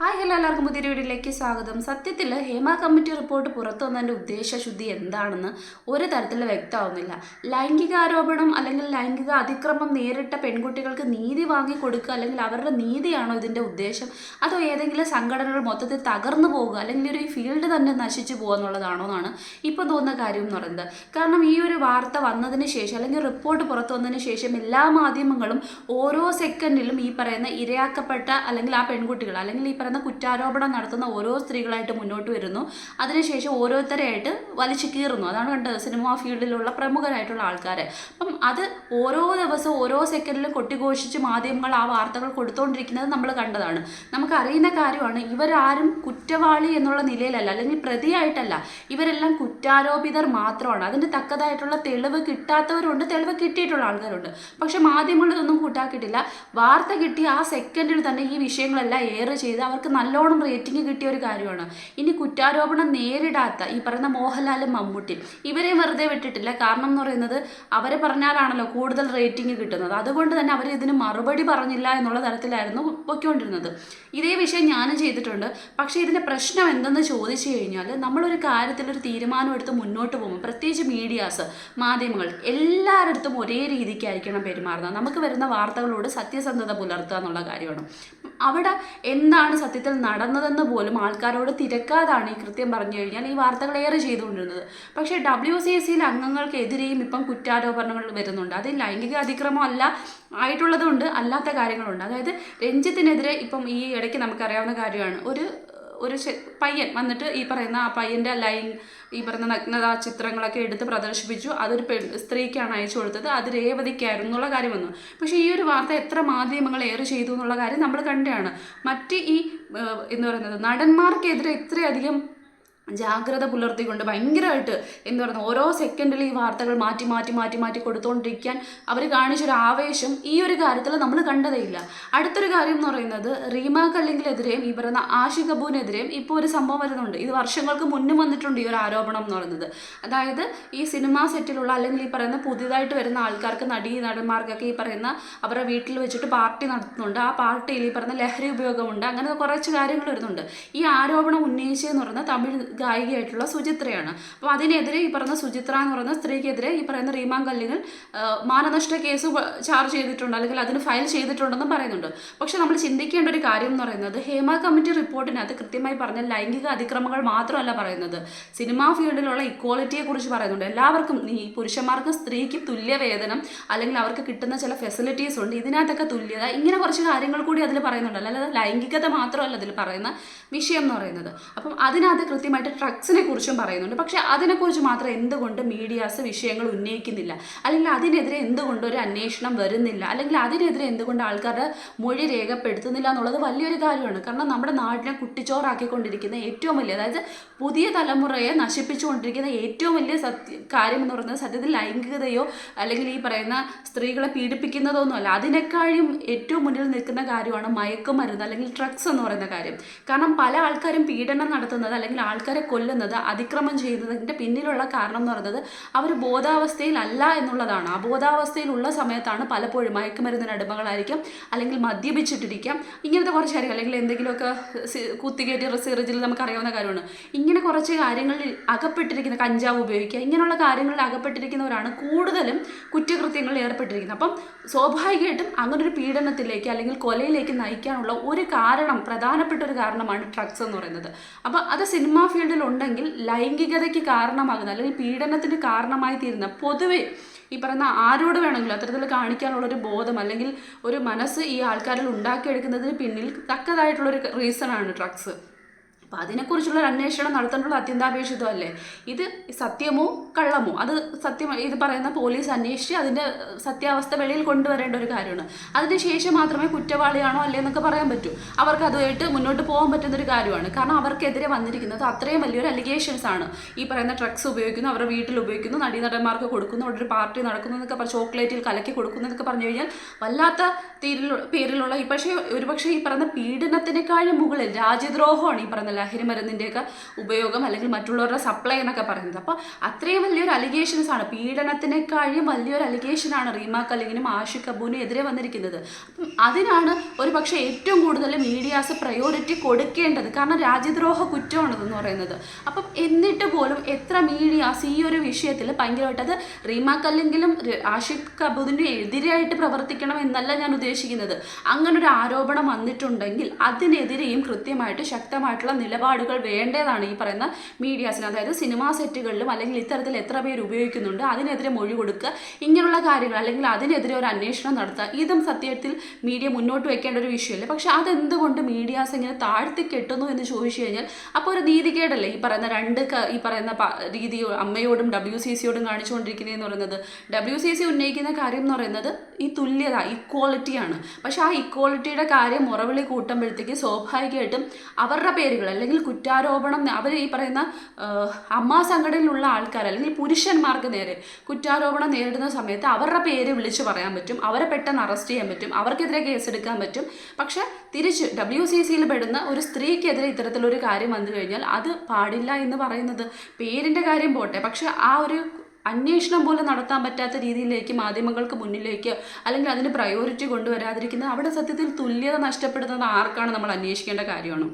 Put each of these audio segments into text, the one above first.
Hi hello എല്ലാവർക്കും പുതിയൊരു വീഡിയോയിലേക്ക് സ്വാഗതം. സത്യത്തിൽ ഹേമ കമ്മിറ്റി റിപ്പോർട്ട് പുറത്തു വന്നതിന്റെ ഉദ്ദേശശുദ്ധി എന്താണെന്ന് ഒരു തരത്തിൽ വ്യക്തമാവുന്നില്ല. ലൈംഗിക ആരോപണം അല്ലെങ്കിൽ ലൈംഗിക അതിക്രമം നേരിട്ട പെൺകുട്ടികൾക്ക് നീതി വാങ്ങി കൊടുക്കുക അല്ലെങ്കിൽ അവരുടെ നീതിയാണോ ഇതിന്റെ ഉദ്ദേശം? അതോ ഏതെങ്കിലും സംഘടനകൾ മൊത്തത്തിൽ തകർന്നു പോകുക അല്ലെങ്കിൽ ഒരു ഫീൽഡ് തന്നെ നശിച്ചു പോകുക എന്നുള്ളതാണോ എന്നാണ് ഇപ്പോൾ തോന്നുന്ന കാര്യം എന്ന് പറയുന്നത്. കാരണം ഈ ഒരു വാർത്ത വന്നതിന് ശേഷം അല്ലെങ്കിൽ റിപ്പോർട്ട് പുറത്തു വന്നതിന് ശേഷം എല്ലാ മാധ്യമങ്ങളും ഓരോ സെക്കൻഡിലും ഈ പറയുന്ന ഇരയാക്കപ്പെട്ട അല്ലെങ്കിൽ ആ പെൺകുട്ടികൾ അല്ലെങ്കിൽ ഈ പറയുന്ന കുറ്റാരോപണം നടത്തുന്ന ഓരോ സ്ത്രീകളായിട്ട് മുന്നോട്ട് വരുന്നു. അതിനുശേഷം ഓരോരുത്തരെയായിട്ട് വലിച്ചു കീറുന്നു. അതാണ് കണ്ടത് സിനിമാ ഫീൽഡിലുള്ള പ്രമുഖരായിട്ടുള്ള ആൾക്കാർ അപ്പം അത് ഓരോ ദിവസവും ഓരോ സെക്കൻഡിലും കൊട്ടിഘോഷിച്ച് മാധ്യമങ്ങൾ ആ വാർത്തകൾ കൊടുത്തുകൊണ്ടിരിക്കുന്നത് നമ്മൾ കണ്ടതാണ്. നമുക്കറിയുന്ന കാര്യമാണ് ഇവരാരും കുറ്റവാളി എന്നുള്ള നിലയിലല്ല അല്ലെങ്കിൽ പ്രതിയായിട്ടല്ല. ഇവരെല്ലാം കുറ്റാരോപിതർ മാത്രമാണ്. അതിന് തക്കതായിട്ടുള്ള തെളിവ് കിട്ടാത്തവരുണ്ട് തെളിവ് കിട്ടിയിട്ടുള്ള ആൾക്കാരുണ്ട്. പക്ഷെ മാധ്യമങ്ങളിതൊന്നും കൂട്ടാക്കിയിട്ടില്ല. വാർത്ത കിട്ടി ആ സെക്കൻഡിൽ തന്നെ ഈ വിഷയങ്ങളെല്ലാം ഏറെ ചെയ്ത് അവർക്ക് നല്ലോണം റേറ്റിംഗ് കിട്ടിയ ഒരു കാര്യമാണ്. ഇനി കുറ്റാരോപണം നേരിടാത്ത ഈ പറയുന്ന മോഹൻലാലും മമ്മൂട്ടി ഇവരെ വെറുതെ വിട്ടിട്ടില്ല. കാരണം എന്ന് പറയുന്നത് അവരെ പറഞ്ഞാലാണല്ലോ കൂടുതൽ റേറ്റിംഗ് കിട്ടുന്നത്. അതുകൊണ്ട് തന്നെ അവർ ഇതിന് മറുപടി പറഞ്ഞില്ല എന്നുള്ള തരത്തിലായിരുന്നു പൊയ്ക്കൊണ്ടിരുന്നത്. ഇതേ വിഷയം ഞാനും ചെയ്തിട്ടുണ്ട്. പക്ഷേ ഇതിന്റെ പ്രശ്നം എന്തെന്ന് ചോദിച്ചു കഴിഞ്ഞാൽ നമ്മളൊരു കാര്യത്തിലൊരു തീരുമാനം എടുത്ത് മുന്നോട്ട് പോകുമ്പോൾ പ്രത്യേകിച്ച് മീഡിയാസ് മാധ്യമങ്ങൾ എല്ലാവരുടെ അടുത്തും ഒരേ രീതിക്കായിരിക്കണം പെരുമാറുന്നത്. നമുക്ക് വരുന്ന വാർത്തകളോട് സത്യസന്ധത പുലർത്തുക എന്നുള്ള കാര്യമാണ്. അവിടെ എന്താണ് സത്യത്തിൽ നടന്നതെന്ന് പോലും ആൾക്കാരോട് തിരക്കാതാണ് ഈ കൃത്യം പറഞ്ഞു കഴിഞ്ഞാൽ ഈ വാർത്തകൾ ഏറെ ചെയ്തുകൊണ്ടിരുന്നത്. പക്ഷേ ഡബ്ല്യു സി എസ് സിയിലെ അംഗങ്ങൾക്കെതിരെയും ഇപ്പം കുറ്റാരോപണങ്ങൾ വരുന്നുണ്ട്. അത് ലൈംഗിക അതിക്രമം അല്ല ആയിട്ടുള്ളതുണ്ട് അല്ലാത്ത കാര്യങ്ങളുണ്ട്. അതായത് രഞ്ജിത്തിനെതിരെ ഇപ്പം ഈ ഇടയ്ക്ക് നമുക്കറിയാവുന്ന കാര്യമാണ്. ഒരു ഒരു പയ്യൻ വന്നിട്ട് ഈ പറയുന്ന ആ പയ്യന്റെ ലൈൻ ഈ പറയുന്ന നഗ്നത ചിത്രങ്ങളൊക്കെ എടുത്ത് പ്രദർശിപ്പിച്ചു. അതൊരു പെൺ സ്ത്രീക്കാണ് അയച്ചു കൊടുത്തത്. അത് രേവതിക്കായിരുന്നു എന്നുള്ള കാര്യം വന്നു. പക്ഷേ ഈ ഒരു വാർത്ത എത്ര മാധ്യമങ്ങൾ ഏറെ ചെയ്തു എന്നുള്ള കാര്യം നമ്മൾ കണ്ടതാണ്. മറ്റ് ഈ എന്ന് പറയുന്നത് നടന്മാർക്കെതിരെ ഇത്രയധികം ജാഗ്രത പുലർത്തിക്കൊണ്ട് ഭയങ്കരമായിട്ട് എന്ന് പറയുന്നത് ഓരോ സെക്കൻഡിൽ ഈ വാർത്തകൾ മാറ്റി മാറ്റി മാറ്റി മാറ്റി കൊടുത്തുകൊണ്ടിരിക്കാൻ അവർ കാണിച്ചൊരു ആവേശം ഈ ഒരു കാര്യത്തിൽ നമ്മൾ കണ്ടതേയില്ല. അടുത്തൊരു കാര്യം എന്ന് പറയുന്നത് റീമ കല്ലിങ്കിലെതിരെയും ഈ പറയുന്ന ആഷി കപൂറിനെതിരെയും ഇപ്പോൾ ഒരു സംഭവം വരുന്നുണ്ട്. ഇത് വർഷങ്ങൾക്ക് മുന്നും വന്നിട്ടുണ്ട് ഈ ഒരു ആരോപണം എന്ന് പറയുന്നത്. അതായത് ഈ സിനിമാ സെറ്റിലുള്ള അല്ലെങ്കിൽ ഈ പറയുന്ന പുതിയതായിട്ട് വരുന്ന ആൾക്കാർക്ക് നടീ നടന്മാർക്കൊക്കെ ഈ പറയുന്ന അവരുടെ വീട്ടിൽ വെച്ചിട്ട് പാർട്ടി നടത്തുന്നുണ്ട്. ആ പാർട്ടിയിൽ ഈ പറയുന്ന ലഹരി ഉപയോഗമുണ്ട്. അങ്ങനെ കുറച്ച് കാര്യങ്ങൾ വരുന്നുണ്ട്. ഈ ആരോപണം ഉന്നയിച്ചതെന്ന് പറയുന്ന തമിഴ് ഗായികയായിട്ടുള്ള സുചിത്രയാണ്. അപ്പോൾ അതിനെതിരെ ഈ പറയുന്ന സുചിത്ര എന്ന് പറയുന്ന സ്ത്രീക്കെതിരെ ഈ പറയുന്ന റീമാൻ കല്ലികൾ മാനനഷ്ട കേസ് ചാർജ് ചെയ്തിട്ടുണ്ട് അല്ലെങ്കിൽ അതിന് ഫയൽ ചെയ്തിട്ടുണ്ടെന്നും പറയുന്നുണ്ട്. പക്ഷെ നമ്മൾ ചിന്തിക്കേണ്ട ഒരു കാര്യം എന്ന് പറയുന്നത് ഹേമ കമ്മിറ്റി റിപ്പോർട്ടിനകത്ത് കൃത്യമായി പറഞ്ഞ ലൈംഗിക അതിക്രമങ്ങൾ മാത്രമല്ല പറയുന്നത്. സിനിമാ ഫീൽഡിലുള്ള ഇക്വാളിറ്റിയെക്കുറിച്ച് പറയുന്നുണ്ട്. എല്ലാവർക്കും ഈ പുരുഷന്മാർക്കും സ്ത്രീക്കും തുല്യ വേതനം അല്ലെങ്കിൽ അവർക്ക് കിട്ടുന്ന ചില ഫെസിലിറ്റീസ് ഉണ്ട് ഇതിനകത്തൊക്കെ തുല്യത ഇങ്ങനെ കുറച്ച് കാര്യങ്ങൾ കൂടി അതിൽ പറയുന്നുണ്ട്. അല്ലാതെ ലൈംഗികത മാത്രമല്ല അതിൽ പറയുന്ന വിഷയം എന്ന് പറയുന്നത്. അപ്പം അതിനകത്ത് കൃത്യമായിട്ട് ഡ്രഗ്സിനെ കുറിച്ചും പറയുന്നുണ്ട്. പക്ഷെ അതിനെക്കുറിച്ച് മാത്രം എന്തുകൊണ്ട് മീഡിയാസ് വിഷയങ്ങൾ ഉന്നയിക്കുന്നില്ല? അല്ലെങ്കിൽ അതിനെതിരെ എന്തുകൊണ്ട് ഒരു അന്വേഷണം വരുന്നില്ല? അല്ലെങ്കിൽ അതിനെതിരെ എന്തുകൊണ്ട് ആൾക്കാരുടെ മൊഴി രേഖപ്പെടുത്തുന്നില്ല എന്നുള്ളത് വലിയൊരു കാര്യമാണ്. കാരണം നമ്മുടെ നാടിനെ കുട്ടിച്ചോറാക്കിക്കൊണ്ടിരിക്കുന്ന ഏറ്റവും വലിയ അതായത് പുതിയ തലമുറയെ നശിപ്പിച്ചുകൊണ്ടിരിക്കുന്ന ഏറ്റവും വലിയ സത്യ കാര്യം എന്ന് പറയുന്നത് സത്യത്തിൽ ലൈംഗികതയോ അല്ലെങ്കിൽ ഈ പറയുന്ന സ്ത്രീകളെ പീഡിപ്പിക്കുന്നതോ ഒന്നുമല്ല അതിനേക്കാളും ഏറ്റവും മുന്നിൽ നിൽക്കുന്ന കാര്യമാണ് മയക്കുമരുന്ന് അല്ലെങ്കിൽ ഡ്രഗ്സ് എന്ന് പറയുന്ന കാര്യം. കാരണം പല ആൾക്കാരും പീഡനം നടത്തുന്നത് അല്ലെങ്കിൽ ആൾക്കാരെ കൊല്ലുന്നത് അതിക്രമം ചെയ്യുന്നതിന്റെ പിന്നിലുള്ള കാരണം എന്ന് പറയുന്നത് അവർ ബോധാവസ്ഥയിലല്ല എന്നുള്ളതാണ്. ആ ബോധാവസ്ഥയിലുള്ള സമയത്താണ് പലപ്പോഴും മയക്കുമരുന്നിന് അടിമകളായിരിക്കും അല്ലെങ്കിൽ മദ്യപിച്ചിട്ടിരിക്കാം. ഇങ്ങനത്തെ കുറച്ച് കാര്യങ്ങൾ അല്ലെങ്കിൽ എന്തെങ്കിലുമൊക്കെ സി- കുത്തികയറ്റി നമുക്ക് നമുക്കറിയാവുന്ന കാര്യമാണ്. ഇങ്ങനെ കുറച്ച് കാര്യങ്ങളിൽ അകപ്പെട്ടിരിക്കുന്ന കഞ്ചാവ് ഉപയോഗിക്കുക ഇങ്ങനെയുള്ള കാര്യങ്ങളിൽ അകപ്പെട്ടിരിക്കുന്നവരാണ് കൂടുതലും കുറ്റകൃത്യങ്ങളിൽ ഏർപ്പെട്ടിരിക്കുന്നത്. അപ്പം സ്വാഭാവികമായിട്ടും അങ്ങനൊരു പീഡനത്തിലേക്ക് അല്ലെങ്കിൽ കൊലയിലേക്ക് നയിക്കാനുള്ള ഒരു കാരണം പ്രധാനപ്പെട്ട ഒരു കാരണമാണ് ഡ്രഗ്സ് എന്ന് പറയുന്നത്. അപ്പോൾ അത് സിനിമാ ഉണ്ടെങ്കിൽ ലൈംഗികതയ്ക്ക് കാരണമാകുന്ന അല്ലെങ്കിൽ പീഡനത്തിന് കാരണമായി തീരുന്ന പൊതുവെ ഈ പറയുന്ന ആരോട് വേണമെങ്കിലും അത്തരത്തിൽ കാണിക്കാനുള്ള ഒരു ബോധം അല്ലെങ്കിൽ ഒരു മനസ്സ് ഈ ആൾക്കാരിൽ ഉണ്ടാക്കിയെടുക്കുന്നതിന് പിന്നിൽ തക്കതായിട്ടുള്ളൊരു റീസണാണ് ഡ്രഗ്സ് അപ്പോൾ അതിനെക്കുറിച്ചുള്ള അന്വേഷണം നടത്തേണ്ടുള്ള അത്യന്താപേക്ഷിതമല്ലേ? ഇത് സത്യമോ കള്ളമോ? അത് സത്യം ഇത് പറയുന്ന പോലീസ് അന്വേഷിച്ച് അതിന്റെ സത്യാവസ്ഥ വെളിയിൽ കൊണ്ടുവരേണ്ട ഒരു കാര്യമാണ്. അതിന് ശേഷം മാത്രമേ കുറ്റവാളിയാണോ അല്ലേ എന്നൊക്കെ പറയാൻ പറ്റൂ. അവർക്ക് അതുമായിട്ട് മുന്നോട്ട് പോകാൻ പറ്റുന്ന ഒരു കാര്യമാണ്. കാരണം അവർക്കെതിരെ വന്നിരിക്കുന്നത് അത്രയും വലിയൊരു അലിഗേഷൻസ് ആണ്. ഈ പറയുന്ന ഡ്രഗ്സ് ഉപയോഗിക്കുന്നു അവരുടെ വീട്ടിൽ ഉപയോഗിക്കുന്നു നടീനടന്മാർക്ക് കൊടുക്കുന്നു അവിടെ ഒരു പാർട്ടി നടക്കുന്നു എന്നൊക്കെ പറഞ്ഞ് ചോക്ലേറ്റിൽ കലക്കി കൊടുക്കുന്നു എന്നൊക്കെ പറഞ്ഞു കഴിഞ്ഞാൽ വല്ലാത്ത തീരിലുള്ള പേരിലുള്ള ഈ പക്ഷേ ഒരുപക്ഷെ ഈ പറയുന്ന പീഡനത്തിനേക്കാളും മുകളിൽ രാജ്യദ്രോഹമാണ് ഈ പറയുന്ന ലഹരി മരുന്നിന്റെയൊക്കെ ഉപയോഗം അല്ലെങ്കിൽ മറ്റുള്ളവരുടെ സപ്ലൈ എന്നൊക്കെ പറയുന്നത്. അപ്പോൾ അത്രയും വലിയൊരു അലിഗേഷൻസ് ആണ്. പീഡനത്തിനേക്കാളും വലിയൊരു അലിഗേഷനാണ് റീമ കലിങ്ങിനും ആഷിഖ് കബൂനും എതിരെ വന്നിരിക്കുന്നത്. അപ്പം അതിനാണ് ഒരു പക്ഷേ ഏറ്റവും കൂടുതൽ മീഡിയാസ് പ്രയോറിറ്റി കൊടുക്കേണ്ടത്. കാരണം രാജ്യദ്രോഹ കുറ്റമാണിതെന്ന് പറയുന്നത്. അപ്പം എന്നിട്ട് പോലും എത്ര മീഡിയാസ് ഈ ഒരു വിഷയത്തിൽ ഭയങ്കരമായിട്ട് അത് റീമ കല്ലെങ്കിലും ആഷിഖ് കബൂദിനും എതിരായിട്ട് പ്രവർത്തിക്കണം എന്നല്ല ഞാൻ ഉദ്ദേശിക്കുന്നത്. അങ്ങനെ ഒരു ആരോപണം വന്നിട്ടുണ്ടെങ്കിൽ അതിനെതിരെയും കൃത്യമായിട്ട് ശക്തമായിട്ടുള്ള നിലപാടുകൾ വേണ്ടതാണ് ഈ പറയുന്ന മീഡിയാസിന്. അതായത് സിനിമാ സെറ്റുകളിലും അല്ലെങ്കിൽ ഇത്തരത്തിൽ എത്ര പേര് ഉപയോഗിക്കുന്നുണ്ട് അതിനെതിരെ മൊഴി കൊടുക്കുക ഇങ്ങനെയുള്ള കാര്യങ്ങൾ അല്ലെങ്കിൽ അതിനെതിരെ ഒരു അന്വേഷണം നടത്തുക ഇതും സത്യത്തിൽ മീഡിയ മുന്നോട്ട് വെക്കേണ്ട ഒരു വിഷയമല്ലേ? പക്ഷെ അതെന്തുകൊണ്ട് മീഡിയാസ് ഇങ്ങനെ താഴ്ത്തി കെട്ടുന്നു എന്ന് ചോദിച്ചു കഴിഞ്ഞാൽ അപ്പോൾ ഒരു നീതികേടല്ലേ ഈ പറയുന്ന രണ്ട് ഈ പറയുന്ന രീതി അമ്മയോടും ഡബ്ല്യു സി സിയോടും കാണിച്ചുകൊണ്ടിരിക്കുന്നതെന്ന് പറയുന്നത്? ഡബ്ല്യു സി സി ഉന്നയിക്കുന്ന കാര്യം എന്ന് പറയുന്നത് ഈ തുല്യത ഇക്വാളിറ്റിയാണ് പക്ഷേ ആ ഇക്വാളിറ്റിയുടെ കാര്യം മുറവിളി കൂട്ടുമ്പോഴത്തേക്ക് സ്വാഭാവികമായിട്ടും അവരുടെ പേരുകൾ അല്ലെങ്കിൽ കുറ്റാരോപണം അവർ ഈ പറയുന്ന അമ്മാ സംഘടനയിലുള്ള ആൾക്കാർ അല്ലെങ്കിൽ പുരുഷന്മാർക്ക് നേരെ കുറ്റാരോപണം നേരിടുന്ന സമയത്ത് അവരുടെ പേര് വിളിച്ചു പറയാൻ പറ്റും. അവരെ പെട്ടെന്ന് അറസ്റ്റ് ചെയ്യാൻ പറ്റും. അവർക്കെതിരെ കേസെടുക്കാൻ പറ്റും. പക്ഷേ തിരിച്ച് ഡബ്ല്യു സി സിയിൽ പെടുന്ന ഒരു സ്ത്രീക്കെതിരെ ഇത്തരത്തിലൊരു കാര്യം വന്നു കഴിഞ്ഞാൽ അത് പാടില്ല എന്ന് പറയുന്നത്. പേരിന്റെ കാര്യം പോട്ടെ. പക്ഷേ ആ ഒരു അന്വേഷണം പോലും നടത്താൻ പറ്റാത്ത രീതിയിലേക്ക് മാധ്യമങ്ങൾക്ക് മുന്നിലേക്ക് അല്ലെങ്കിൽ അതിന് പ്രയോറിറ്റി കൊണ്ടുവരാതിരിക്കുന്നത് അവിടെ സത്യത്തിൽ തുല്യത നഷ്ടപ്പെടുന്നത് ആർക്കാണ് നമ്മൾ അന്വേഷിക്കേണ്ട കാര്യമാണ്?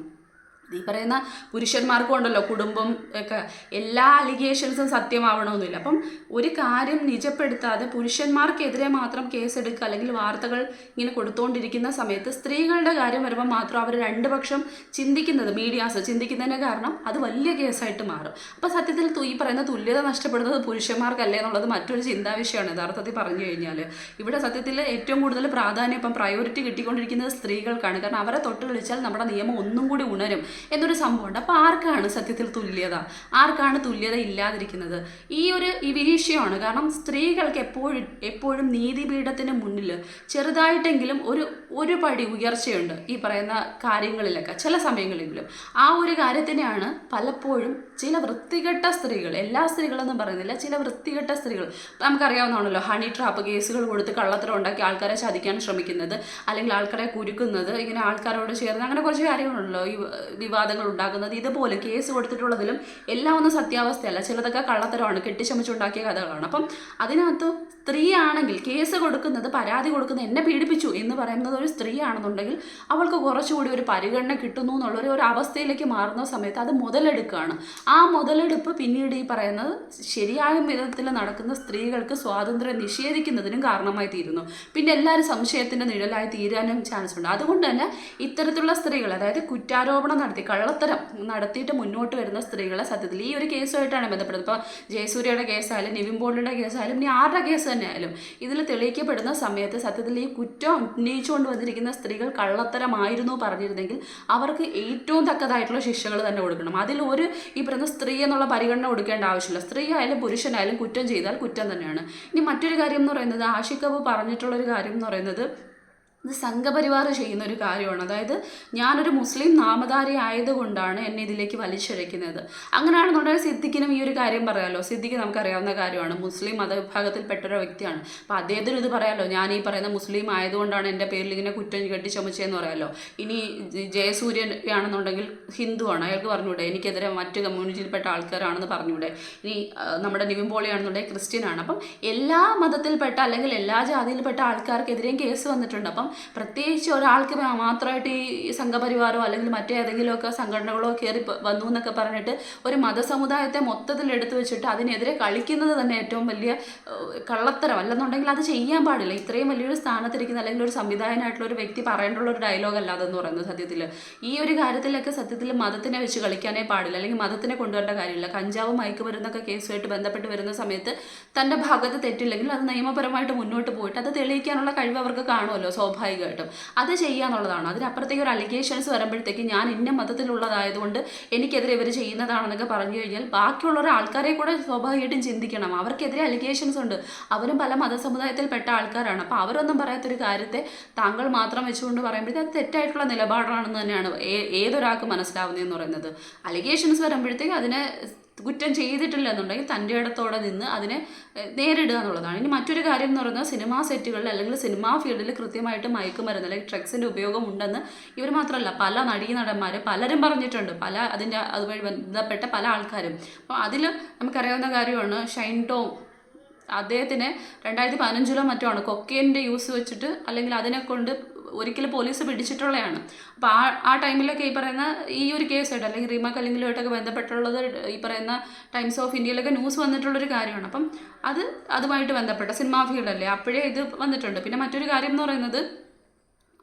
ഈ പറയുന്ന പുരുഷന്മാർക്കും ഉണ്ടല്ലോ കുടുംബം ഒക്കെ എല്ലാ അലിഗേഷൻസും സത്യമാവണമെന്നില്ല. അപ്പം ഒരു കാര്യം നിജപ്പെടുത്താതെ പുരുഷന്മാർക്കെതിരെ മാത്രം കേസെടുക്കുക അല്ലെങ്കിൽ വാർത്തകൾ ഇങ്ങനെ കൊടുത്തുകൊണ്ടിരിക്കുന്ന സമയത്ത് സ്ത്രീകളുടെ കാര്യം വരുമ്പോൾ മാത്രം അവർ രണ്ട് പക്ഷം ചിന്തിക്കുന്നത് മീഡിയാസ് ചിന്തിക്കുന്നതിന് കാരണം അത് വലിയ കേസായിട്ട് മാറും. അപ്പോൾ സത്യത്തിൽ ഈ പറയുന്ന തുല്യത നഷ്ടപ്പെടുന്നത് പുരുഷന്മാർക്കല്ലേ എന്നുള്ളത് മറ്റൊരു ചിന്താ വിഷയമാണ് യഥാർത്ഥത്തിൽ പറഞ്ഞു കഴിഞ്ഞാൽ ഇവിടെ സത്യത്തിൽ ഏറ്റവും കൂടുതൽ പ്രാധാന്യം ഇപ്പം പ്രയോറിറ്റി കിട്ടിക്കൊണ്ടിരിക്കുന്നത് സ്ത്രീകൾക്കാണ്. കാരണം അവരെ തൊട്ട് കളിച്ചാൽ നമ്മുടെ നിയമം ഒന്നും കൂടി ഉണരും. എന്നൊരു സംഭവമുണ്ട്. അപ്പോൾ ആർക്കാണ് സത്യത്തിൽ തുല്യത? ആർക്കാണ് തുല്യത ഇല്ലാതിരിക്കുന്നത്? ഈ ഒരു ഈ കാരണം സ്ത്രീകൾക്ക് എപ്പോഴും എപ്പോഴും നീതിപീഠത്തിന് മുന്നിൽ ചെറുതായിട്ടെങ്കിലും ഒരു ഒരു പടി ഉയർച്ചയുണ്ട് ഈ പറയുന്ന കാര്യങ്ങളിലൊക്കെ ചില സമയങ്ങളിലെങ്കിലും ആ ഒരു കാര്യത്തിനെയാണ് പലപ്പോഴും ചില വൃത്തികെട്ട സ്ത്രീകൾ എല്ലാ സ്ത്രീകളെന്നും പറയുന്നില്ല ചില വൃത്തികെട്ട സ്ത്രീകൾ. നമുക്കറിയാവുന്നതാണല്ലോ ഹണി ട്രാപ്പ് കേസുകൾ കൊടുത്ത് കള്ളത്തരം ഉണ്ടാക്കി ആൾക്കാരെ ചതിക്കാൻ ശ്രമിക്കുന്നത് അല്ലെങ്കിൽ ആൾക്കാരെ കുരുക്കുന്നത് ഇങ്ങനെ ആൾക്കാരോട് ചേർന്ന് അങ്ങനെ കുറച്ച് കാര്യങ്ങളുണ്ടല്ലോ ഈ വിവാദങ്ങൾ ഉണ്ടാക്കുന്നത് ഇതുപോലെ കേസ് കൊടുത്തിട്ടുള്ളതിലും എല്ലാം ഒന്നും സത്യാവസ്ഥയല്ല. ചിലതൊക്കെ കള്ളത്തരമാണ് കെട്ടിച്ചമച്ചുണ്ടാക്കിയ കഥകളാണ്. അപ്പം അതിനകത്ത് സ്ത്രീ ആണെങ്കിൽ കേസ് കൊടുക്കുന്നത് പരാതി കൊടുക്കുന്നത് എന്നെ പീഡിപ്പിച്ചു എന്ന് പറയുന്നത് ഒരു സ്ത്രീ ആണെന്നുണ്ടെങ്കിൽ അവൾക്ക് കുറച്ചുകൂടി ഒരു പരിഗണന കിട്ടുന്നു എന്നുള്ളൊരു ഒരു അവസ്ഥയിലേക്ക് മാറുന്ന സമയത്ത് അത് മുതലെടുക്കുകയാണ് ആ മുതലെടുപ്പ് പിന്നീട് ഈ പറയുന്നത് ശരിയായ വിധത്തിൽ നടക്കുന്ന സ്ത്രീകൾക്ക് സ്വാതന്ത്ര്യം നിഷേധിക്കുന്നതിനും കാരണമായി തീരുന്നു. പിന്നെ എല്ലാവരും സംശയത്തിന്റെ നിഴലായി തീരാനും ചാൻസ് ഉണ്ട്. അതുകൊണ്ട് തന്നെ ഇത്തരത്തിലുള്ള സ്ത്രീകൾ അതായത് കുറ്റാരോപണം നടത്തി കള്ളത്തരം നടത്തിയിട്ട് മുന്നോട്ട് വരുന്ന സ്ത്രീകളെ സത്യത്തിൽ ഈ ഒരു കേസുമായിട്ടാണ് ബന്ധപ്പെടുന്നത്. ഇപ്പോൾ ജയസൂര്യയുടെ കേസായാലും നിവിൻ പോളിയുടെ കേസായാലും ഇനി ആരുടെ കേസ് തന്നെ ആയാലും ഇതിൽ തെളിയിക്കപ്പെടുന്ന സമയത്ത് സത്യത്തിൽ ഈ കുറ്റം ഉന്നയിച്ചുകൊണ്ട് വന്നിരിക്കുന്ന സ്ത്രീകൾ കള്ളത്തരമായിരുന്നു പറഞ്ഞിരുന്നെങ്കിൽ അവർക്ക് ഏറ്റവും തക്കതായിട്ടുള്ള ശിക്ഷകൾ തന്നെ കൊടുക്കണം. അതിൽ ഒരു ഈ പറയുന്ന സ്ത്രീ എന്നുള്ള പരിഗണന കൊടുക്കേണ്ട ആവശ്യമില്ല. സ്ത്രീ ആയാലും പുരുഷനായാലും കുറ്റം ചെയ്താൽ കുറ്റം തന്നെയാണ്. ഇനി മറ്റൊരു കാര്യം എന്ന് പറയുന്നത് ആഷിഖ് കപൂർ പറഞ്ഞിട്ടുള്ളൊരു കാര്യം എന്ന് പറയുന്നത് ഇത് സംഘപരിവാർ ചെയ്യുന്ന ഒരു കാര്യമാണ്. അതായത് ഞാനൊരു മുസ്ലിം നാമധാരി ആയതുകൊണ്ടാണ് എന്നെ ഇതിലേക്ക് വലിച്ചഴയ്ക്കുന്നത്. അങ്ങനെയാണെന്നുണ്ടെങ്കിൽ സിദ്ദിഖിനും ഈ ഒരു കാര്യം പറയാമല്ലോ സിദ്ദിഖ് നമുക്കറിയാവുന്ന കാര്യമാണ്. മുസ്ലിം മതവിഭാഗത്തിൽപ്പെട്ട ഒരു വ്യക്തിയാണ്. അപ്പോൾ അദ്ദേഹത്തിന് ഇത് പറയാമല്ലോ ഞാൻ ഈ പറയുന്ന മുസ്ലിം ആയതുകൊണ്ടാണ് എന്റെ പേരിൽ ഇങ്ങനെ കുറ്റം കെട്ടി ചുമച്ചതെന്ന് പറയാമല്ലോ ഇനി ജയസൂര്യൻ ആണെന്നുണ്ടെങ്കിൽ ഹിന്ദുവാണ് അയാൾക്ക് പറഞ്ഞൂടെ. എനിക്കെതിരെ മറ്റു കമ്മ്യൂണിറ്റിയിൽപ്പെട്ട ആൾക്കാരാണെന്ന് പറഞ്ഞൂടെ. ഇനി നമ്മുടെ നിവിൻ ക്രിസ്ത്യൻ ക്രിസ്ത്യനാണ് അപ്പം എല്ലാ മതത്തിൽപ്പെട്ട അല്ലെങ്കിൽ എല്ലാ ജാതിയിൽപ്പെട്ട ആൾക്കാർക്കെതിരെയും കേസ് വന്നിട്ടുണ്ട്. അപ്പം പ്രത്യേകിച്ച് ഒരാൾക്ക് മാത്രമായിട്ട് ഈ സംഘപരിവാരോ അല്ലെങ്കിൽ മറ്റേതെങ്കിലുമൊക്കെ സംഘടനകളോ കയറി വന്നു എന്നൊക്കെ പറഞ്ഞിട്ട് ഒരു മതസമുദായത്തെ മൊത്തത്തിൽ എടുത്തു വെച്ചിട്ട് അതിനെതിരെ കളിക്കുന്നത് തന്നെ ഏറ്റവും വലിയ കള്ളത്തരം. അല്ലെന്നുണ്ടെങ്കിൽ അത് ചെയ്യാൻ പാടില്ല. ഇത്രയും വലിയൊരു സ്ഥാനത്തിരിക്കുന്ന അല്ലെങ്കിൽ ഒരു സംവിധായകനായിട്ടുള്ള ഒരു വ്യക്തി പറയേണ്ടുള്ള ഒരു ഡയലോഗ് അല്ലാതെന്ന് പറയുന്നത് സത്യത്തിൽ ഈ ഒരു കാര്യത്തിലൊക്കെ സത്യത്തിൽ മതത്തിനെ വെച്ച് കളിക്കാനേ പാടില്ല. അല്ലെങ്കിൽ മതത്തിനെ കൊണ്ടുവരേണ്ട കാര്യമില്ല. കഞ്ചാവ് മയക്കുമരുന്നൊക്കെ കേസുമായിട്ട് ബന്ധപ്പെട്ട് വരുന്ന സമയത്ത് തന്റെ ഭാഗത്ത് തെറ്റില്ലെങ്കിൽ അത് നിയമപരമായിട്ട് മുന്നോട്ട് പോയിട്ട് അത് തെളിയിക്കാനുള്ള കഴിവ് അവർക്ക് കാണുമല്ലോ. സ്വാഭാവികമായിട്ടും. അത് ചെയ്യാന്നുള്ളതാണ്. അതിനപ്പുറത്തേക്ക് ഒരു അലിഗേഷൻസ് വരുമ്പോഴത്തേക്ക് ഞാൻ ഇന്ന മതത്തിലുള്ളതായതുകൊണ്ട് എനിക്കെതിരെ ഇവർ ചെയ്യുന്നതാണെന്നൊക്കെ പറഞ്ഞു കഴിഞ്ഞാൽ ബാക്കിയുള്ള ആൾക്കാരെ കൂടെ സ്വാഭാവികമായിട്ടും ചിന്തിക്കണം. അവർക്കെതിരെ അലിഗേഷൻസ് ഉണ്ട്. അവരും പല മതസമുദായത്തിൽപ്പെട്ട ആൾക്കാരാണ്. അപ്പോൾ അവരൊന്നും പറയാത്തൊരു കാര്യത്തെ താങ്കൾ മാത്രം വെച്ചുകൊണ്ട് പറയുമ്പോഴത്തേക്ക് അത് തെറ്റായിട്ടുള്ള നിലപാടാണെന്ന് തന്നെയാണ് ഏതൊരാൾക്ക് മനസ്സിലാവുന്നതെന്ന് പറയുന്നത്. അലിഗേഷൻസ് വരുമ്പോഴത്തേക്ക് അതിനെ കുറ്റം ചെയ്തിട്ടില്ല എന്നുണ്ടെങ്കിൽ തന്റെ ഇടത്തോടെ നിന്ന് അതിനെ നേരിടുക എന്നുള്ളതാണ്. ഇനി മറ്റൊരു കാര്യം എന്ന് പറയുന്നത് സിനിമാ സെറ്റുകളിൽ അല്ലെങ്കിൽ സിനിമാ ഫീൽഡിൽ കൃത്യമായിട്ട് മയക്കുമരുന്ന് അല്ലെങ്കിൽ ഡ്രഗ്സിന്റെ ഉപയോഗം ഉണ്ടെന്ന് ഇവർ മാത്രമല്ല പല നടീ നടന്മാർ പലരും പറഞ്ഞിട്ടുണ്ട്. പല അതിന്റെ അതുമായി ബന്ധപ്പെട്ട പല ആൾക്കാരും. അപ്പോൾ അതിൽ നമുക്കറിയാവുന്ന കാര്യമാണ് ഷൈൻ ടോം അദ്ദേഹത്തിന് രണ്ടായിരത്തി പതിനഞ്ചിലോ മറ്റോ ആണ് കൊക്കേന്റെ യൂസ് വെച്ചിട്ട് അല്ലെങ്കിൽ അതിനെ കൊണ്ട് ഒരിക്കലും പോലീസ് പിടിച്ചിട്ടുള്ളതാണ് അപ്പോൾ ആ ആ ടൈമിലൊക്കെ ഈ പറയുന്ന ഈ ഒരു കേസായിട്ട് അല്ലെങ്കിൽ റീമ കല്ലിങ്കിലുമായിട്ടൊക്കെ ബന്ധപ്പെട്ടുള്ളത് ഈ പറയുന്ന ടൈംസ് ഓഫ് ഇന്ത്യയിലൊക്കെ ന്യൂസ് വന്നിട്ടുള്ളൊരു കാര്യമാണ്. അപ്പം അത് അതുമായിട്ട് ബന്ധപ്പെട്ട സിനിമാ ഫീൽഡല്ലേ? അപ്പോഴേ ഇത് വന്നിട്ടുണ്ട്. പിന്നെ മറ്റൊരു കാര്യം എന്ന് പറയുന്നത്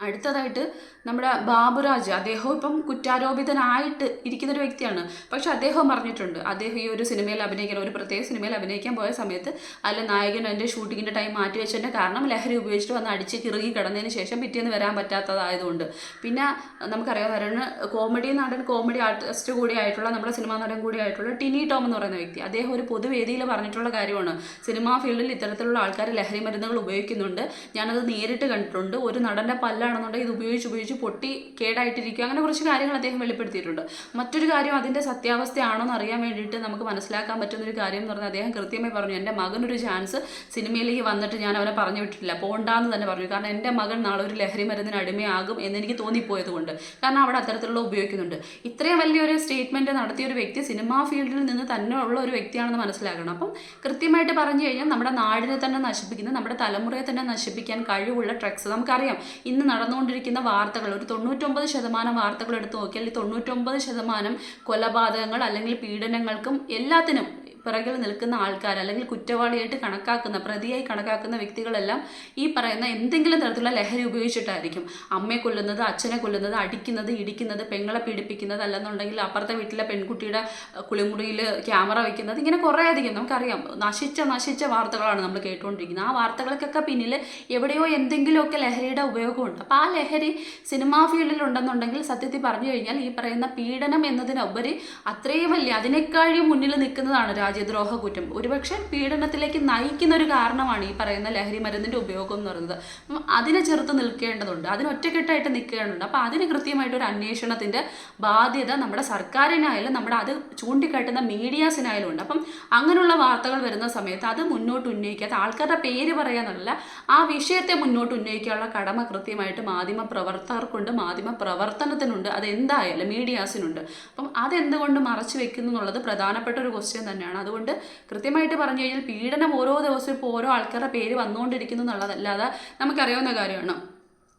അടുത്തതായിട്ട് നമ്മുടെ ബാബുരാജ്. അദ്ദേഹം ഇപ്പം കുറ്റാരോപിതനായിട്ട് ഇരിക്കുന്ന ഒരു വ്യക്തിയാണ്. പക്ഷെ അദ്ദേഹം പറഞ്ഞിട്ടുണ്ട് അദ്ദേഹം ഈ ഒരു സിനിമയിൽ അഭിനയിക്കാൻ ഒരു പ്രത്യേക സിനിമയിൽ അഭിനയിക്കാൻ പോയ സമയത്ത് അല്ല നായകൻ എന്റെ ഷൂട്ടിങ്ങിന്റെ ടൈം മാറ്റി വെച്ചതിന്റെ കാരണം ലഹരി ഉപയോഗിച്ചിട്ട് വന്ന് അടിച്ച് കിറുകി കിടന്നതിന് ശേഷം പിറ്റേന്ന് വരാൻ പറ്റാത്തതായതുകൊണ്ട്. പിന്നെ നമുക്കറിയാം നമുക്കറിയാവുന്ന കോമഡി നടൻ കോമഡി ആർട്ടിസ്റ്റ് കൂടി ആയിട്ടുള്ള നമ്മുടെ സിനിമാ നടൻ കൂടി ആയിട്ടുള്ള ടിനി ടോം എന്ന് പറയുന്ന വ്യക്തി. അദ്ദേഹം ഒരു പൊതുവേദിയിൽ പറഞ്ഞിട്ടുള്ള കാര്യമാണ്. സിനിമാ ഫീൽഡിൽ ഇത്തരത്തിലുള്ള ആൾക്കാർ ലഹരി മരുന്നുകൾ ഉപയോഗിക്കുന്നുണ്ട്. ഞാനത് നേരിട്ട് കണ്ടിട്ടുണ്ട്. ഒരു നടന്റെ പല്ലാണെന്നുണ്ടെങ്കിൽ ഇത് ഉപയോഗിച്ച് ഉപയോഗിച്ച് പൊട്ടി കേടായിട്ടിരിക്കുക. അങ്ങനെ കുറച്ച് കാര്യങ്ങൾ അദ്ദേഹം വെളിപ്പെടുത്തിയിട്ടുണ്ട്. മറ്റൊരു കാര്യം അതിന്റെ സത്യാവസ്ഥയാണോ എന്ന് അറിയാൻ വേണ്ടിയിട്ട് നമുക്ക് മനസ്സിലാക്കാൻ പറ്റുന്ന ഒരു കാര്യം എന്ന് പറഞ്ഞാൽ അദ്ദേഹം കൃത്യമായി പറഞ്ഞു എന്റെ മകനൊരു ചാൻസ് സിനിമയിലേക്ക് വന്നിട്ട് ഞാൻ അവനെ പറഞ്ഞു വിട്ടിട്ടില്ല. പോണ്ടാന്ന് തന്നെ പറഞ്ഞു. കാരണം എന്റെ മകൻ നാളെ ഒരു ലഹരി മരുന്നിന് അടിമയാകും എന്ന് എനിക്ക് തോന്നിപ്പോയത് കൊണ്ട് കാരണം അവിടെ അത്തരത്തിലുള്ള ഉപയോഗിക്കുന്നുണ്ട്. ഇത്രയും വലിയൊരു സ്റ്റേറ്റ്മെന്റ് നടത്തിയ ഒരു വ്യക്തി സിനിമാ ഫീൽഡിൽ നിന്ന് തന്നെ ഉള്ള ഒരു വ്യക്തിയാണെന്ന് മനസ്സിലാക്കണം. അപ്പം കൃത്യമായിട്ട് പറഞ്ഞു കഴിഞ്ഞാൽ നമ്മുടെ നാടിനെ തന്നെ നശിപ്പിക്കുന്ന നമ്മുടെ തലമുറയെ തന്നെ നശിപ്പിക്കാൻ കഴിവുള്ള ട്രക്സ് നമുക്കറിയാം. ഇന്ന് നടന്നുകൊണ്ടിരിക്കുന്ന വാർത്തകൾ ഒരു തൊണ്ണൂറ്റൊമ്പത് ശതമാനം വാർത്തകൾ എടുത്തു നോക്കിയാൽ ഈ തൊണ്ണൂറ്റൊമ്പത് ശതമാനം കൊലപാതകങ്ങൾ അല്ലെങ്കിൽ പീഡനങ്ങൾക്കും എല്ലാത്തിനും പിറകിൽ നിൽക്കുന്ന ആൾക്കാർ അല്ലെങ്കിൽ കുറ്റവാളിയായിട്ട് കണക്കാക്കുന്ന പ്രതിയായി കണക്കാക്കുന്ന വ്യക്തികളെല്ലാം ഈ പറയുന്ന എന്തെങ്കിലും തരത്തിലുള്ള ലഹരി ഉപയോഗിച്ചിട്ടായിരിക്കും. അമ്മയെ കൊല്ലുന്നത് അച്ഛനെ കൊല്ലുന്നത് അടിക്കുന്നത് ഇടിക്കുന്നത് പെങ്ങളെ പീഡിപ്പിക്കുന്നത് അല്ലെന്നുണ്ടെങ്കിൽ അപ്പുറത്തെ വീട്ടിലെ പെൺകുട്ടിയുടെ കുളിമുറിയിൽ ക്യാമറ വയ്ക്കുന്നത് ഇങ്ങനെ കുറേ അധികം നമുക്കറിയാം. നശിച്ച നശിച്ച വാർത്തകളാണ് നമ്മൾ കേട്ടുകൊണ്ടിരിക്കുന്നത്. ആ വാർത്തകൾക്കൊക്കെ പിന്നിൽ എവിടെയോ എന്തെങ്കിലുമൊക്കെ ലഹരിയുടെ ഉപയോഗമുണ്ട്. അപ്പോൾ ആ ലഹരി സിനിമാ ഫീൽഡിൽ ഉണ്ടെന്നുണ്ടെങ്കിൽ സത്യത്തിൽ പറഞ്ഞു കഴിഞ്ഞാൽ ഈ പറയുന്ന പീഡനം എന്നതിനുപരി അത്രയും വലിയ അതിനേക്കാളും മുന്നിൽ നിൽക്കുന്നതാണ് രാജ്യദ്രോഹ കുറ്റം ഒരുപക്ഷെ പീഡനത്തിലേക്ക് നയിക്കുന്ന ഒരു കാരണമാണ് ഈ പറയുന്ന ലഹരി മരുന്നിന്റെ ഉപയോഗം എന്ന് പറയുന്നത്. അപ്പം അതിനെ ചെറുത്ത് നിൽക്കേണ്ടതുണ്ട്. അതിന് ഒറ്റക്കെട്ടായിട്ട് നിൽക്കേണ്ടതുണ്ട്. അപ്പോൾ അതിന് കൃത്യമായിട്ട് ഒരു അന്വേഷണത്തിന്റെ ബാധ്യത നമ്മുടെ സർക്കാരിനായാലും നമ്മുടെ അത് ചൂണ്ടിക്കാട്ടുന്ന മീഡിയാസിനായാലും ഉണ്ട്. അപ്പം അങ്ങനെയുള്ള വാർത്തകൾ വരുന്ന സമയത്ത് അത് മുന്നോട്ട് ഉന്നയിക്കാത്ത ആൾക്കാരുടെ പേര് പറയാനല്ല ആ വിഷയത്തെ മുന്നോട്ട് ഉന്നയിക്കാനുള്ള കടമ കൃത്യമായിട്ട് മാധ്യമ പ്രവർത്തകർക്കുണ്ട് മാധ്യമ പ്രവർത്തനത്തിനുണ്ട് അതെന്തായാലും മീഡിയാസിനുണ്ട്. അപ്പം അതെന്തുകൊണ്ട് മറച്ചു വെക്കുന്നു എന്നുള്ളത് പ്രധാനപ്പെട്ട ഒരു ക്വസ്റ്റ്യൻ തന്നെയാണ്. അതുകൊണ്ട് കൃത്യമായിട്ട് പറഞ്ഞു കഴിഞ്ഞാൽ പീഡനം ഓരോ ദിവസവും ഇപ്പോൾ ഓരോ ആൾക്കാരുടെ പേര് വന്നുകൊണ്ടിരിക്കുന്നു എന്നുള്ളതല്ലാതെ നമുക്കറിയാവുന്ന കാര്യമാണ്.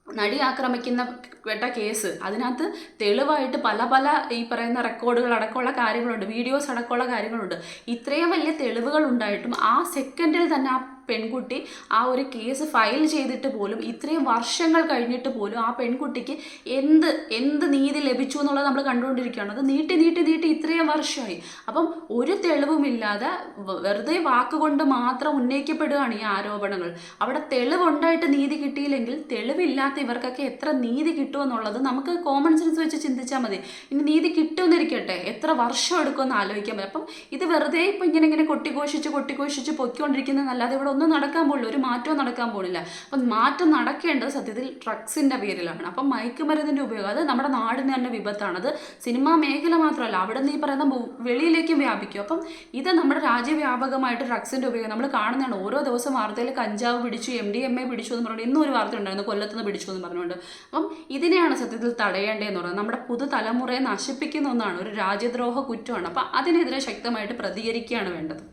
നടി ആക്രമിക്കുന്ന പെട്ട കേസ്. അതിനകത്ത് തെളിവായിട്ട് പല പല ഈ പറയുന്ന റെക്കോർഡുകൾ അടക്കമുള്ള കാര്യങ്ങളുണ്ട്. വീഡിയോസ് അടക്കമുള്ള കാര്യങ്ങളുണ്ട്. ഇത്രയും വലിയ തെളിവുകൾ ഉണ്ടായിട്ടും ആ സെക്കൻഡിൽ തന്നെ ആ പെൺകുട്ടി ആ ഒരു കേസ് ഫയൽ ചെയ്തിട്ട് പോലും ഇത്രയും വർഷങ്ങൾ കഴിഞ്ഞിട്ട് പോലും ആ പെൺകുട്ടിക്ക് എന്ത് എന്ത് നീതി ലഭിച്ചു എന്നുള്ളത് നമ്മൾ കണ്ടുകൊണ്ടിരിക്കുകയാണ്. അത് നീട്ടി നീട്ടി നീട്ടി ഇത്രയും വർഷമായി. അപ്പം ഒരു തെളിവുമില്ലാതെ വെറുതെ വാക്കുകൊണ്ട് മാത്രം ഉന്നയിക്കപ്പെടുകയാണ് ഈ ആരോപണങ്ങൾ. അവിടെ തെളിവുണ്ടായിട്ട് നീതി കിട്ടിയില്ലെങ്കിൽ തെളിവില്ലാത്ത ഇവർക്കൊക്കെ എത്ര നീതി കിട്ടുമെന്നുള്ളത് നമുക്ക് കോമൺ സെൻസ് വെച്ച് ചിന്തിച്ചാൽ മതി. ഇനി നീതി കിട്ടുമെന്നിരിക്കട്ടെ. എത്ര വർഷം എടുക്കുമെന്ന് ആലോചിക്കാൻ പറ്റും. അപ്പം ഇത് വെറുതെ ഇപ്പം ഇങ്ങനെ ഇങ്ങനെ കൊട്ടിഘോഷിച്ച് കൊട്ടിഘോഷിച്ച് പൊയ്ക്കൊണ്ടിരിക്കുന്നതല്ലാതെ ഇവിടെ ഒന്നും നടക്കാൻ പോകില്ല ഒരു മാറ്റവും നടക്കാൻ പോകുന്നില്ല അപ്പം മാറ്റം നടക്കേണ്ടത് സത്യത്തിൽ ഡ്രഗ്സിന്റെ പേരിലാണ്. അപ്പം മയക്കുമരുന്നിന്റെ ഉപയോഗം അത് നമ്മുടെ നാടിന് തന്നെ വിപത്താണ്. അത് സിനിമാ മേഖല മാത്രമല്ല അവിടെ നിന്ന് ഈ പറയുന്ന വെളിയിലേക്കും വ്യാപിക്കും. അപ്പം ഇത് നമ്മുടെ രാജ്യവ്യാപകമായിട്ട് ഡ്രഗ്സിന്റെ ഉപയോഗം നമ്മൾ കാണുന്നതാണ്. ഓരോ ദിവസം വാർത്തയിൽ കഞ്ചാവ് പിടിച്ചു എം ഡി എം എ പിടിച്ചു എന്ന് പറഞ്ഞുകൊണ്ട് ഇന്നും ഒരു വാർത്ത ഉണ്ടായിരുന്നു കൊല്ലത്തുനിന്ന് പിടിച്ചു എന്ന് പറഞ്ഞുകൊണ്ട്. അപ്പം ഇതിനെയാണ് സത്യത്തിൽ തടയേണ്ടതെന്ന് പറയുന്നത്. നമ്മുടെ പുതുതലമുറയെ നശിപ്പിക്കുന്ന ഒന്നാണ് ഒരു രാജ്യദ്രോഹ കുറ്റമാണ്. അപ്പം അതിനെതിരെ ശക്തമായിട്ട് പ്രതികരിക്കുകയാണ് വേണ്ടത്.